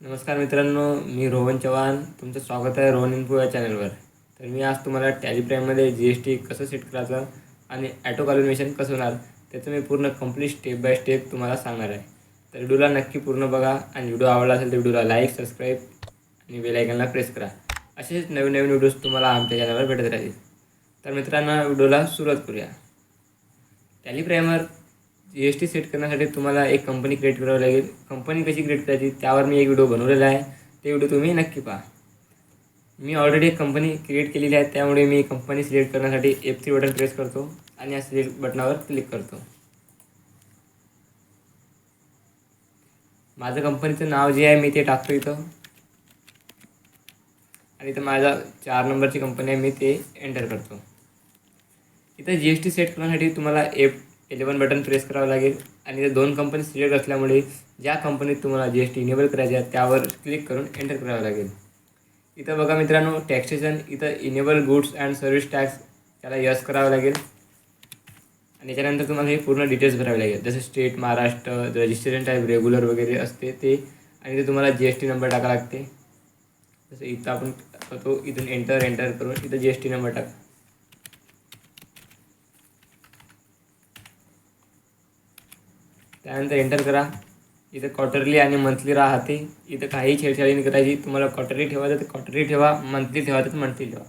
नमस्कार मित्रांनो मी रोहन चव्हाण. तुमचं स्वागत आहे रोहन इन्फो या चॅनलवर. तर मी आज तुम्हाला टॅली प्राईममध्ये जी एस टी कसं सेट करायचं आणि ॲटो कॅल्क्युलेशन कसं होणार त्याचं मी पूर्ण कंप्लीट स्टेप बाय स्टेप तुम्हाला सांगणार आहे. तर व्हिडिओला नक्की पूर्ण बघा आणि व्हिडिओ आवडला असेल तर व्हिडिओला लाईक सबस्क्राईब आणि बेलायकनला प्रेस करा. असेच नवीन नवीन व्हिडिओज तुम्हाला आमच्या चॅनलवर भेटत राहतील. तर मित्रांनो व्हिडिओला सुरुवात करूया. टॅलिप्रायमवर जी एस टी सेट करण्यासाठी तुम्हाला एक कंपनी क्रिएट करावी लागेल. कंपनी कशी क्रिएट करायची त्यावर मी एक व्हिडिओ बनवलेला आहे. ते व्हिडिओ तुम्ही नक्की पहा. मी ऑलरेडी एक कंपनी क्रिएट केलेली आहे. त्यामुळे मी कंपनी सिलेक्ट करण्यासाठी एफ थ्री बटन प्रेस करतो आणि या सिलेक्ट बटनावर क्लिक करतो. माझं कंपनीचं नाव जे आहे मी ते टाकतो इथं. आणि इथं माझा चार नंबरची कंपनी आहे मी ते एंटर करतो. इथं जी एस टी सेट करण्यासाठी तुम्हाला एफ इलेवन बटन प्रेस करावं लागेल. आणि त्या दोन कंपनी सिलेक्ट असल्यामुळे ज्या कंपनीत तुम्हाला जी एस टी इनेबल करायची आहे त्यावर क्लिक करून एंटर करावं लागेल. इथं बघा मित्रांनो टॅक्सेशन इथं enable goods and service tax त्याला यस करावं लागेल. आणि त्याच्यानंतर तुम्हाला हे पूर्ण डिटेल्स भरावे लागेल. जसं state Maharashtra registration type regular वगैरे असते ते आणि ते तुम्हाला जी एस टी नंबर टाका लागते. जसं इथं आपण करतो इथून एंटर एंटर करून इथं जी एस टी नंबर टाका. त्यानंतर एंटर करा. इथं क्वार्टरली आणि मंथली राहते. इथं काही छेडछाडी नाही करायची. तुम्हाला क्वार्टरली ठेवायचं तर क्वार्टरली ठेवा मंथली ठेवा तर मंथली ठेवा.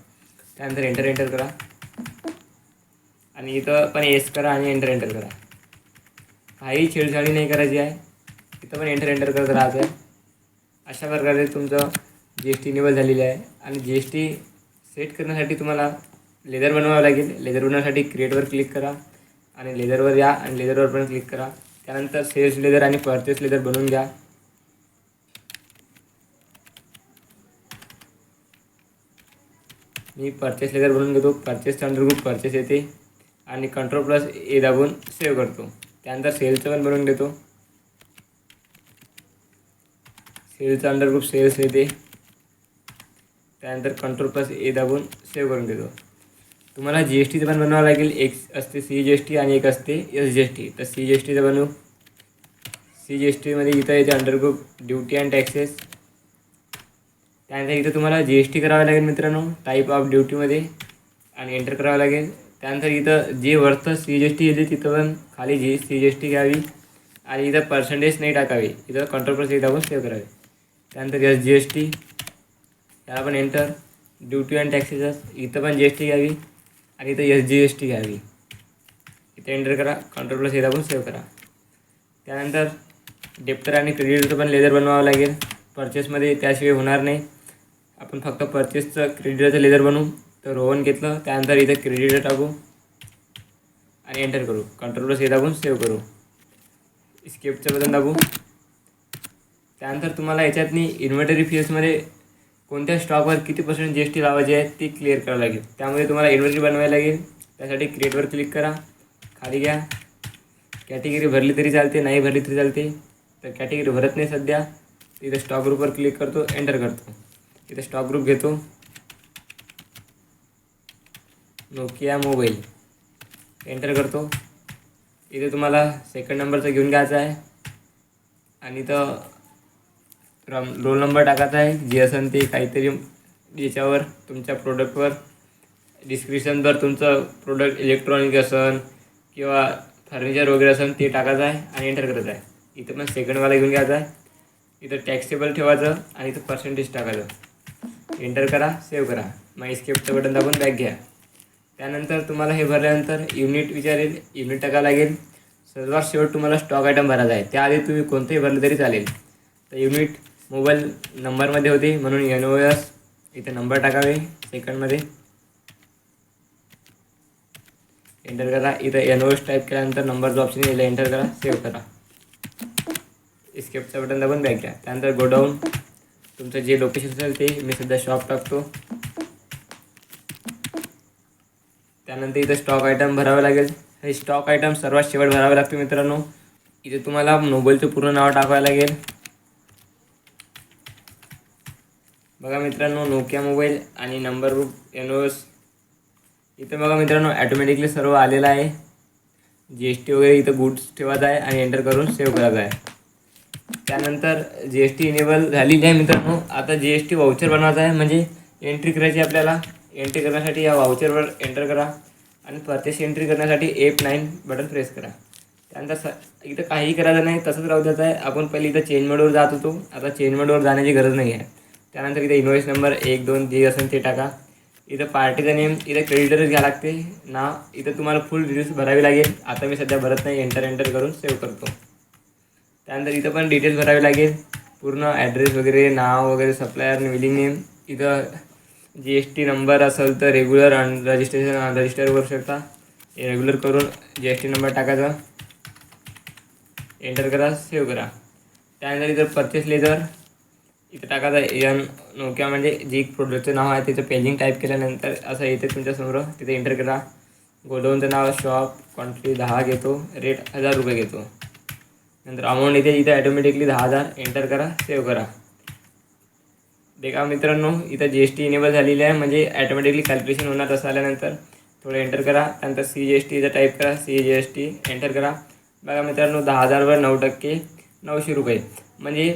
त्यानंतर एंटर एंटर करा. आणि इथं पण एस करा आणि एंटर एंटर करा. काही छेडछाडी नाही करायची आहे. इथं पण एंटर एंटर करत राहायचं आहे अशा प्रकारे तुमचं जी एस टी निवड झालेली आहे. आणि जी एस टी सेट करण्यासाठी तुम्हाला लेदर बनवावं लागेल. लेदर बनवण्यासाठी क्रिएटवर क्लिक करा. आणि लेदरवर या आणि लेदरवर पण क्लिक करा. त्यानंतर सेल्स लेदर आणि परचेस लेदर बनवून घ्या. मी परचेस लेदर बनवून घेतो. अंडर ग्रुप परचेस येते. आणि कंट्रोल प्लस ए दाबून सेव्ह करतो. त्यानंतर सेलचं पण बनवून घेतो अंडर ग्रुप सेल्स येते. त्यानंतर कंट्रोल प्लस ए दाबून सेव्ह करून घेतो तुम्हाला जी एस टीचं पण बनवावं लागेल एक असते सी जी एस टी आणि एक असते एस जी एस टी तर सी जी एस टीचं बनवू सी जी एस टीमध्ये इथं येते अंडरग्रुप ड्युटी अँड टॅक्सेस त्यानंतर इथं तुम्हाला जी एस टी करावं लागेल मित्रांनो टाईप ऑफ ड्युटीमध्ये आणि एंटर करावं लागेल त्यानंतर इथं जे वरतं सी जी एस टी येते तिथं पण खाली G C G S T घ्यावी आणि इथं पर्सेंटेज नाही टाकावी इथं कंट्रोल प्लस एक सेव्ह करावे त्यानंतर एस जी एस टी त्याला पण एंटर ड्युटी अँड टॅक्सेस इथं पण जी एस टी घ्यावी आणि इथं एस जी एस टी घ्यावी. इथं एंटर करा कंट्रोल प्लस हे दाबून सेव्ह करा. त्यानंतर डेप्टर आणि क्रेडिटचं पण लेदर बनवावं लागेल. परचेसमध्ये त्याशिवाय होणार नाही. आपण फक्त परचेसचं क्रेडिटचं लेदर बनवू. तर रोवन घेतलं त्यानंतर इथं क्रेडिट टाकू. आणि एंटर करू. कंट्रोल प्लस हे दाबून सेव्ह करू. स्केपचं बटन दाबू. त्यानंतर तुम्हाला याच्यातनी इन्व्हर्टरी फीसमध्ये कोणत्या स्टॉकवर किती पर्सेंट जी एस टी लावायची आहे ती क्लिअर करावं लागेल. त्यामुळे तुम्हाला इन्व्हेंटरी बनवायला लागेल. त्यासाठी क्रिएटवर क्लिक करा. खाली घ्या. कॅटेगरी भरली तरी चालते नाही भरली तरी चालते. तर कॅटेगरी भरत नाही सध्या. इथं स्टॉक ग्रुपवर क्लिक करतो एंटर करतो. इथं स्टॉक ग्रुप घेतो. नोकिया मोबाईल एंटर करतो. इथे तुम्हाला सेकंड नंबरचं घेऊन घ्यायचं आहे. आणि इथं रोल नंबर टाकायचा आहे. जे असेल ते काहीतरी याच्यावर तुमच्या प्रोडक्टवर डिस्क्रिप्शनवर तुमचं प्रोडक्ट इलेक्ट्रॉनिक असन किंवा फर्निचर वगैरे असेल ते टाकायचं आहे आणि एंटर करायचं आहे. इथं पण सेकंडवाला घेऊन घ्यायचा आहे. इथं टॅक्सेबल ठेवायचं आणि इथं पर्सेंटेज टाकायचं. एंटर करा सेव्ह करा. माय स्केपचं बटन दाबून बॅक घ्या. त्यानंतर तुम्हाला हे भरल्यानंतर युनिट विचारेल. युनिट टाकावं लागेल. सर्वात शेवट तुम्हाला स्टॉक आयटम भरायचा आहे. त्याआधी तुम्ही कोणतंही भरलं तरी चालेल. तर युनिट मोबाईल नंबरमध्ये होते म्हणून एन ओ एस इथे नंबर टाकावे सेकंडमध्ये एंटर करा. इथं एन ओ एस टाईप केल्यानंतर नंबर जो ऑप्शन येईल एंटर करा. सेव्ह करा. स्केपचं बटन दाबून बॅग घ्या त्यानंतर गोडाऊन तुमचं जे लोकेशन असेल ते मी सध्या शॉप टाकतो. त्यानंतर इथं स्टॉक आयटम भरावं लागेल. हे स्टॉक आयटम सर्वात शेवट भरावे लागते मित्रांनो. इथे तुम्हाला मोबाईलचं पूर्ण नाव टाकावं लागेल. बघा मित्रांनो नोकिया मोबाईल आणि नंबर ग्रुप एनओस इथं बघा मित्रांनो ॲटोमॅटिकली सर्व आलेलं आहे. जी एस टी वगैरे इथं गुड्स ठेवायचं आहे आणि एंटर करून सेव्ह करायचं आहे. त्यानंतर जी एस टी इनेबल झालेली आहे मित्रांनो. आता जी एस टी वाउचर बनवायचा आहे. म्हणजे एंट्री करायची आपल्याला. एंट्री करण्यासाठी या वाउचरवर एंटर करा. आणि परचेस एंट्री करण्यासाठी एफ नाईन बटन प्रेस करा. त्यानंतर स इथं काहीही करायचं नाही. तसंच राहू द्यायचं आहे. आपण पहिले इथं चेंज मोडवर जात होतो. आता चेंज मोडवर जाण्याची गरज नाही आहे. त्यानंतर इथं इन्व्हॉइस नंबर एक दोन जे असेल ते टाका. इथं पार्टीचं नेम इथं क्रेडिटरच घ्या लागते. ना इथं तुम्हाला फुल डिटेल्स भरावी लागेल. आता मी सध्या भरत नाही एंटर एंटर करून सेव्ह करतो. त्यानंतर इथं पण डिटेल्स भरावे लागेल. पूर्ण ॲड्रेस वगैरे नाव वगैरे सप्लायर विलिंग नेम इथं जी एस टी नंबर असेल तर रेग्युलर अन रजिस्ट्रेशन रजिस्टर करू शकता. रेग्युलर करून जी एस टी नंबर टाकायचा. एंटर करा सेव्ह करा. त्यानंतर इथं परचेस लेजर इथे टाकायचं एन नोकिया म्हणजे जे प्रोडक्टचं नाव आहे तिथं पेजिंग टाईप केल्यानंतर असं येते तुमच्यासमोर तिथे एंटर करा. गोडाऊनचं नाव शॉप क्वांटिटी दहा घेतो. रेट हजार रुपये घेतो. नंतर अमाऊंट इथे इथे ॲटोमॅटिकली दहा हजार. एंटर करा सेव्ह करा. देखा मित्रांनो इथं जी एस टी इनेबल झालेली आहे. म्हणजे ॲटोमॅटिकली कॅल्क्युलेशन होणार तसं आल्यानंतर थोडं एंटर करा. त्यानंतर सी जी एस टी इथं टाईप करा. C G S T enter करा. बघा मित्रांनो दहा हजारवर नऊ टक्के नऊशे रुपये. म्हणजे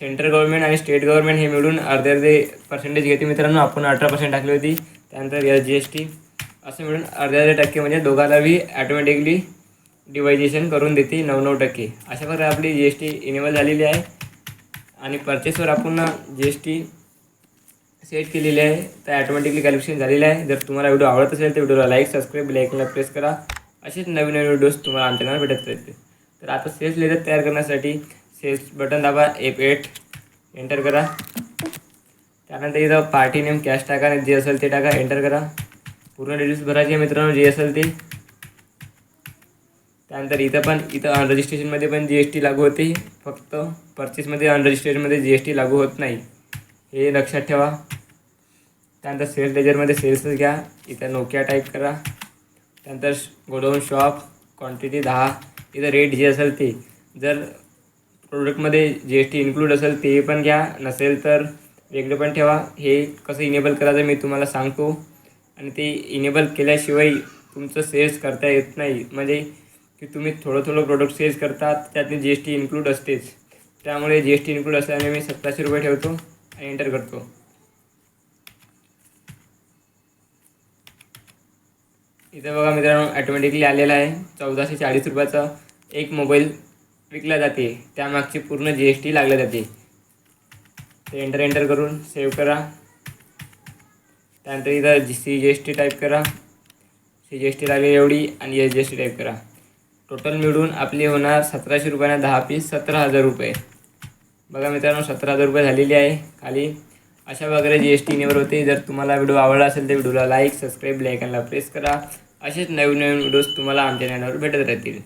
सेंट्रल गव्हर्नमेंट आणि स्टेट गव्हर्नमेंट हे मिळून अर्धे अर्धे पर्सेंटेज घेते मित्रांनो आपण अठरा पर्सेंट टाकली होती. त्यानंतर एस जी एस टी असं मिळून अर्धे अर्धे टक्के म्हणजे दोघालावी ॲटोमॅटिकली डिवायजेशन करून देते नऊ नऊ टक्के. अशा प्रकारे आपली जी एस टी इनेबल झालेली आहे. आणि परचेसवर आपण जी एस टी सेट केलेली आहे. तर ॲटोमॅटिकली कॅल्क्युलेशन झालेलं आहे. जर तुम्हाला व्हिडिओ आवडत असेल तर व्हिडिओला लाईक सबस्क्राईब लाईकला प्रेस करा. असेच नवीन नवीन व्हिडिओज तुम्हाला आमच्या भेटत राहते तर आता सेल्स लेजर तयार करण्यासाठी सेल्स बटन दाबा एफ एट एंटर करा. त्यानंतर इथं पार्टी नेम कॅश टाका आणि जे असेल ते टाका एंटर करा. पूर्ण डिटेल्स भरायची आहे मित्रांनो जे असेल ते. त्यानंतर इथं पण इथं अनरजिस्ट्रेशनमध्ये पण जी एस टी लागू होते. फक्त परचेसमध्ये अनरजिस्ट्रेशनमध्ये जी एस टी लागू होत नाही. हे लक्षात ठेवा. त्यानंतर सेल्स लेजरमध्ये सेल्सच घ्या. इथं नोकिया टाईप करा. त्यानंतर गोडाऊन शॉप क्वांटिटी दहा. इथं रेट जे असेल ते. जर प्रोडक्टमध्ये जी एस टी इन्क्लूड असेल ते पण घ्या. नसेल तर वेगळं पण ठेवा. हे कसं इनेबल करायचं मी तुम्हाला सांगतो. आणि ते इनेबल केल्याशिवाय तुमचं सेल्स करता येत नाही. म्हणजे की तुम्ही थोडं थोडं प्रोडक्ट सेल्स करता त्यातली जी एस टी इन्क्लूड असतेच. त्यामुळे जी एस टी इन्क्लूड असल्याने मी सतराशे रुपये ठेवतो आणि एंटर करतो. इथं बघा मित्रांनो ॲटोमॅटिकली आलेला आहे. चौदाशे चाळीस रुपयाचा एक मोबाईल विकला जाते. त्यामागची पूर्ण जी एस टी लागल्या जाते. ते एंटर एंटर करून सेव्ह करा. त्यानंतर इथं G C G S T type करा. सी जी एस टी लागली एवढी आणि S G S T type करा. टोटल मिळून आपली होणार सतराशे रुपयांना दहा पीस सतरा हजार रुपये. बघा मित्रांनो सतरा हजार रुपये झालेली आहे खाली. अशा वगैरे जी एस टी नेवर होते. जर तुम्हाला व्हिडिओ आवडला असेल तर व्हिडिओला लाईक सबस्क्राईब लाईकनला प्रेस करा. असेच नवीन नवीन व्हिडिओज तुम्हाला आमच्या चॅनलवर भेटत राहतील.